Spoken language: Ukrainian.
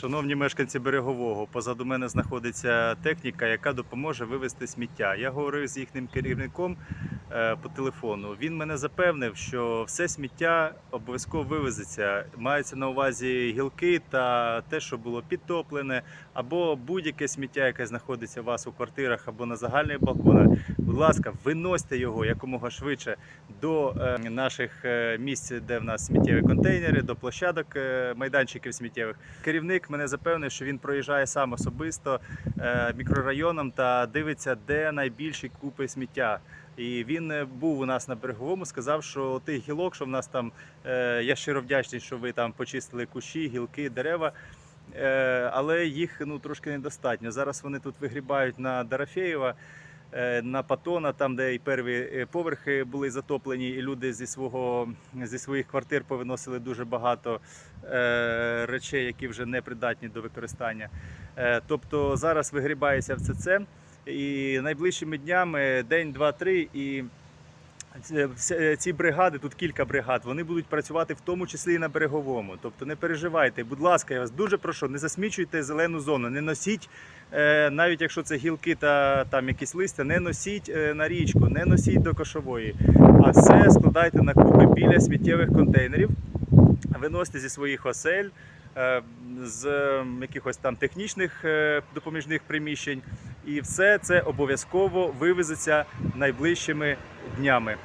Шановні мешканці берегового, позаду мене знаходиться техніка, яка допоможе вивезти сміття. Я говорив з їхнім керівником по телефону. Він мене запевнив, що все сміття обов'язково вивезеться. Мається на увазі гілки та те, що було підтоплене, або будь-яке сміття, яке знаходиться у вас у квартирах або на загальних балконах. Будь ласка, виносьте його якомога швидше до е, наших е, місць, де в нас сміттєві контейнери, до площадок е, майданчиків сміттєвих. Керівник мене запевнив, що він проїжджає сам особисто е, мікрорайоном та дивиться, де найбільші купи сміття. І він е, був у нас на береговому, сказав, що тих гілок, що в нас там, е, я щиро вдячний, що ви там почистили кущі, гілки, дерева. Е, Але їх ну трошки недостатньо. Зараз вони тут вигрібають на Дарафєєва, е, на Патона, там, де і перві поверхи були затоплені, і люди зі свого зі своїх квартир повиносили дуже багато е, речей, які вже не придатні до використання. Е, Тобто зараз вигрібається все це. І найближчими днями, день, два, три, і ці- бригади, тут кілька бригад, вони будуть працювати в тому числі і на береговому. Тобто не переживайте, будь ласка, я вас дуже прошу, не засмічуйте зелену зону, не носіть, е, навіть якщо це гілки та там якісь листя, не носіть е, на річку, не носіть до кошової, а все складайте на купи біля сміттєвих контейнерів, виносите зі своїх осель. е, З е, якихось там технічних е, допоміжних приміщень, і все це обов'язково вивезеться найближчими днями.